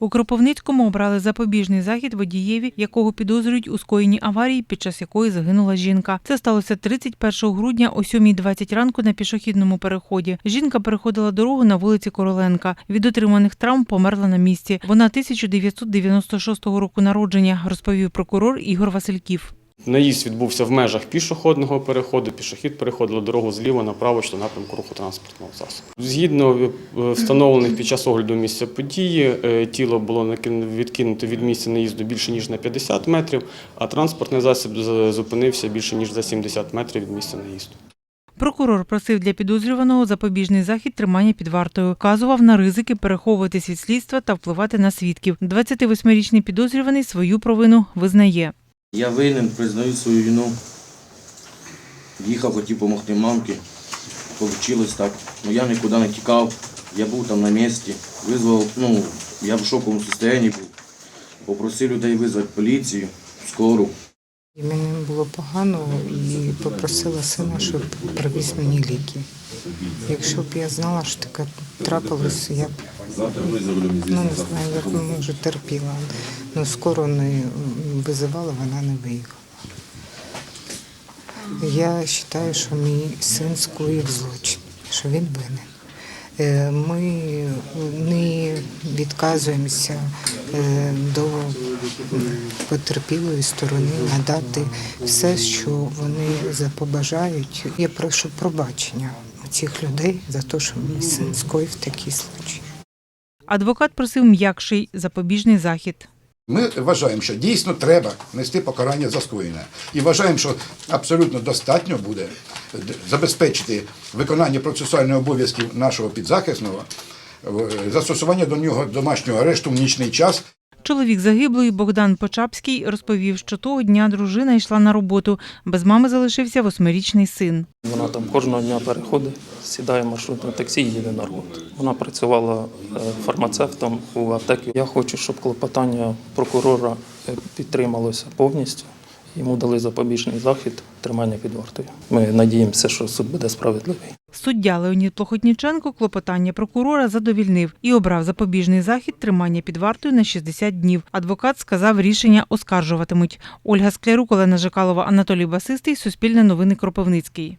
У Кропивницькому обрали запобіжний захід водієві, якого підозрюють у скоєнні аварії, під час якої загинула жінка. Це сталося 31 грудня о 7.20 ранку на пішохідному переході. Жінка переходила дорогу на вулиці Короленка. Від отриманих травм померла на місці. Вона 1996 року народження, розповів прокурор Ігор Васильків. Наїзд відбувся в межах пішохідного переходу. Пішохід переходив дорогу зліва направо що напрямку руху транспортного засобу. Згідно е, встановлених під час огляду місця події, е, тіло було відкинуто від місця наїзду більше ніж на 50 метрів, а транспортний засіб зупинився більше ніж за 70 метрів від місця наїзду. Прокурор просив для підозрюваного запобіжний захід тримання під вартою, вказував на ризики переховуватись від слідства та впливати на свідків. 28-річний підозрюваний свою провину визнає. Я винен, признаю свою вину. Їхав, хотів допомогти мамці. Получилось так. Ну я нікуди не тікав. Я був там на місці. Визвав, ну, я в шоковому стані був. Попросив людей визвати поліцію, скору. І Мені було погано і попросила сина, щоб привіз мені ліки. Якщо б я знала, що таке трапилось, я б ну, не знаю, як може терпіла. Ну, скоро не визивала, вона не виїхала. Я вважаю, що мій син скоїв злочин, що він винен. Е, Ми не відказуємося е, до потерпілої сторони надати все, що вони запобажають. Я прошу пробачення у цих людей за те, що мій син скоїв такий злочин. Адвокат просив м'якший запобіжний захід. Ми вважаємо, що дійсно треба нести покарання за скоєне. І вважаємо, що абсолютно достатньо буде забезпечити виконання процесуальних обов'язків нашого підзахисного, застосування до нього домашнього арешту в нічний час Чоловік загиблої Богдан Почапський розповів, що того дня дружина йшла на роботу. Без мами залишився восьмирічний син. Вона там кожного дня переходить, сідає маршрутне таксі і їде на роботу. Вона працювала е, фармацевтом у аптекі. Я хочу, щоб клопотання прокурора е, підтрималося повністю. Йому дали запобіжний захід тримання під вартою. Ми надіємося, що суд буде справедливий. Суддя Леонід Плохотніченко клопотання прокурора задовільнив і обрав запобіжний захід тримання під вартою на 60 днів. Адвокат сказав, рішення оскаржуватимуть. Ольга Склярук, Олена Жикалова, Анатолій Басистий, Суспільне новини Кропивницький.